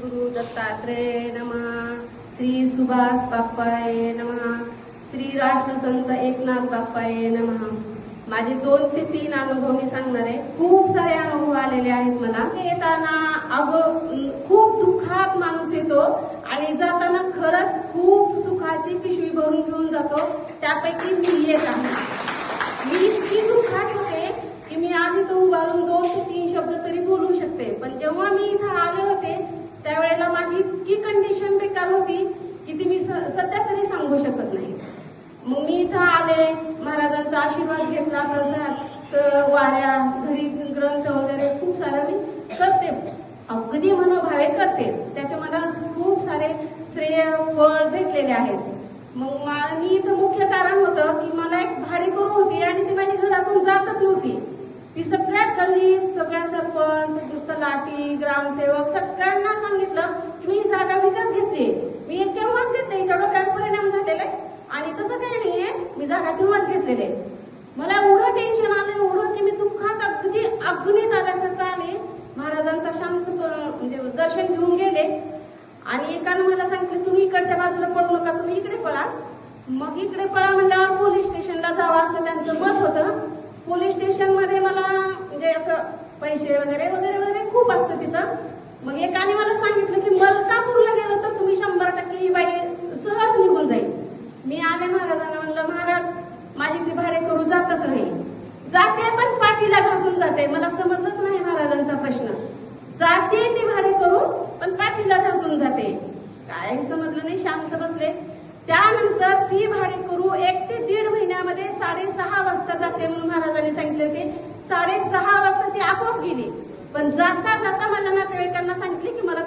गुरु दत्तात्रेय नमः। श्री सुभाष बाप्पाय नम। श्री राष्ट्रसंत एकनाथ बाप्पाय नमः। माझे दोन ते तीन अनुभव मी सांगणार आहे. खूप सारे अनुभव आलेले आहेत मला. येताना अगं खूप दुःखात माणूस येतो आणि जाताना खरंच खूप सुखाची पिशवी भरून घेऊन जातो. त्यापैकी मी येत आहे. मी इतकी दुःखात होते की मी आधी तो उभारून दोन ते तीन शब्द तरी बोलू शकते पण जेव्हा मी इथं आले होते त्यावेळेला माझी इतकी कंडिशन बेकार होती की ती मी सध्या तरी सांगू शकत नाही. मग मी इथं आले महाराजांचा आशीर्वाद घेतला प्रसाद वाऱ्या घरी ग्रंथ वगैरे खूप सारं मी करते. अगदी मनोभावे करते. त्याचे मला खूप सारे श्रेय फळ भेटलेले आहेत. मग मी इथं मुख्य कारण होतं की मला एक भाडेकरू होती आणि ती माझ्या घरातून जातच नव्हती. ती सगळ्या गल्ली सगळ्या सरपंच तलाठी ग्रामसेवक सगळ्यांना सांगितलं की मी ही जागा विकत घेतली. मी तेव्हाच घेतली. हिच्यावर काय परिणाम झालेला. आहे आणि तसं काही नाहीये मी जागा तेव्हाच घेतलेली. आहे मला एवढं टेन्शन आलं एवढं की मी दुःखात अगदी अग्नीत आल्यासारखं आले. महाराजांचा शांत म्हणजे दर्शन घेऊन गेले. आणि एकानं मला सांगितलं तुम्ही इकडच्या बाजूला पळू नका तुम्ही इकडे पळा. मग इकडे पळा म्हणल्यावर पोलीस स्टेशनला जावं असं त्यांचं मत होतं. पोलीस स्टेशनमध्ये मला म्हणजे असं पैसे वगैरे वगैरे वगैरे खूप असतं तिथं. मग एकाने मला सांगितलं की मलकापूरला गेलं तर तुम्ही शंभर टक्के ही बाई सहज निघून जाईल. मी आले महाराजांना म्हणलं महाराज माझी ती भाडे करू जातच नाही. जाते पण पाठीला घासून जाते. मला समजलंच नाही महाराजांचा प्रश्न. जाते ती भाडे करू पण पाठीला घासून जाते. काय समजलं नाही शांत बसले. त्यानंतर ती भाडे करू एक ते दीड महिन्यामध्ये साडेसहा वाजता जाते म्हणून महाराजांनी सांगितले होते साडेसहा वाजता ती आपोआप गेली. पण जाता जाता मला नातेवाईकांना सांगितले की मला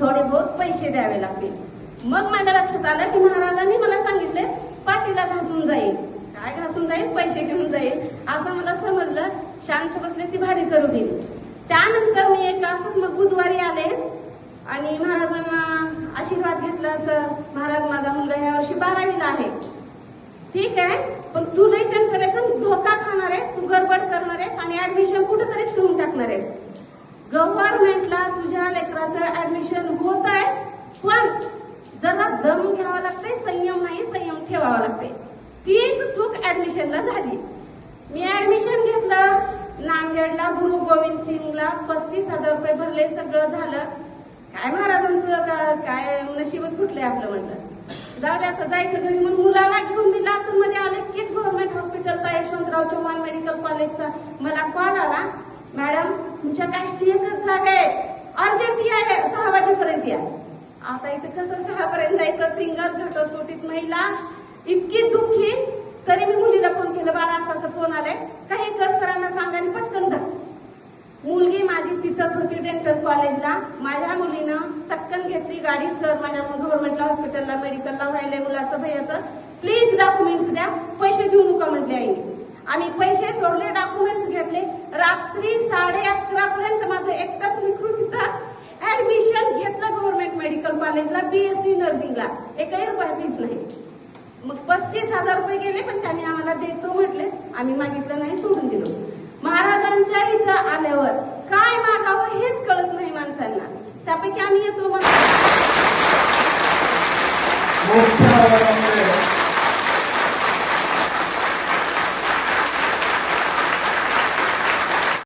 थोडे बहुत पैसे द्यावे लागतील. मग माझ्या लक्षात आलं की महाराजांनी मला सांगितले पाठीला घासून जाईल. काय घासून जाईल? पैसे घेऊन जाईल. असं मला समजलं. शांत बसले ती भाडे करू गेली. त्यानंतर मी एक असंच मग बुधवारी आले आणि महाराजांना आशीर्वाद घेतला असं. महाराज माझा मुलगा ह्या वर्षी बारावीला आहे. ठीक आहे पण तू लय चंचल आहेस आणि धोका खाणार आहेस तू गडबड करणार आहेस आणि ऍडमिशन कुठेतरीच घेऊन टाकणार आहेस. गव्हर्नमेंटला तुझ्या लेकराचं ऍडमिशन होत आहे पण जरा दम घ्यावा लागतंय संयम नाही संयम ठेवावा लागतंय. तीच चूक ऍडमिशनला झाली. मी ऍडमिशन घेतलं नांदेडला गुरु गोविंद सिंगला पस्तीस हजार रुपये भरले सगळं झालं. काय महाराजांचं काय नशीबच फुटलंय आपलं म्हणलं. जाऊ दे आता जायचं घरी म्हणून मुलाला घेऊन मी लातूरमध्ये हॉस्पिटलचा यशवंतराव चव्हाण मेडिकल कॉलेजचा. मला कॉल आला मॅडम तुमच्या कास्टची एकच जागा आहे. अर्जंट या सहा वाजेपर्यंत या. आता इथे कसं सहा पर्यंत जायचं? सिंगल घटस्फोटीत महिला. इतकी दुःखी. तरी मी मुलीला फोन केलं बाळा असं असं फोन आलाय. काही कर सरांना सांगा आणि पटकन जा. माझी होती डेंटल कॉलेजला माझ्या मुलीनं चक्कन घेतली गाडी. सर माझ्या गव्हर्नमेंटला हॉस्पिटलला मेडिकलला व्हायलंय मुलाचं भैयाचं. प्लीज डॉक्युमेंट्स द्या. पैसे देऊ नका म्हटले आईने आम्ही पैसे सोडले डॉक्युमेंट्स घेतले. रात्री साडे अकरा पर्यंत माझं एकच लेकरू तिथं ऍडमिशन घेतलं गव्हर्नमेंट मेडिकल कॉलेजला बीएससी नर्सिंगला एकही रुपया फीस नाही. मग पस्तीस हजार रुपये गेले पण त्यांनी आम्हाला देतो म्हटले. आम्ही मागितलं नाही सोडून दिलो. महाराजांच्या इथं त्यापैकी आम्ही येतो मग. मोठ्या